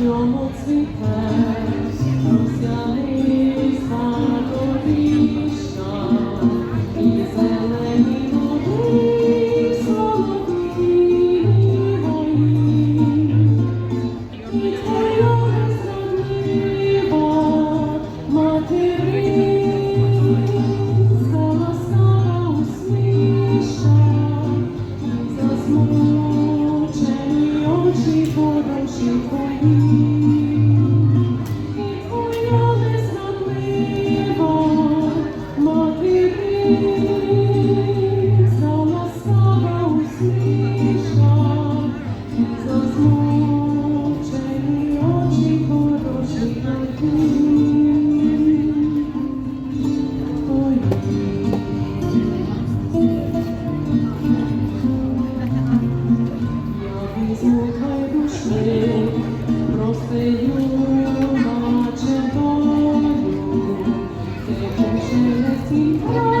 You your multiplier. Thank you.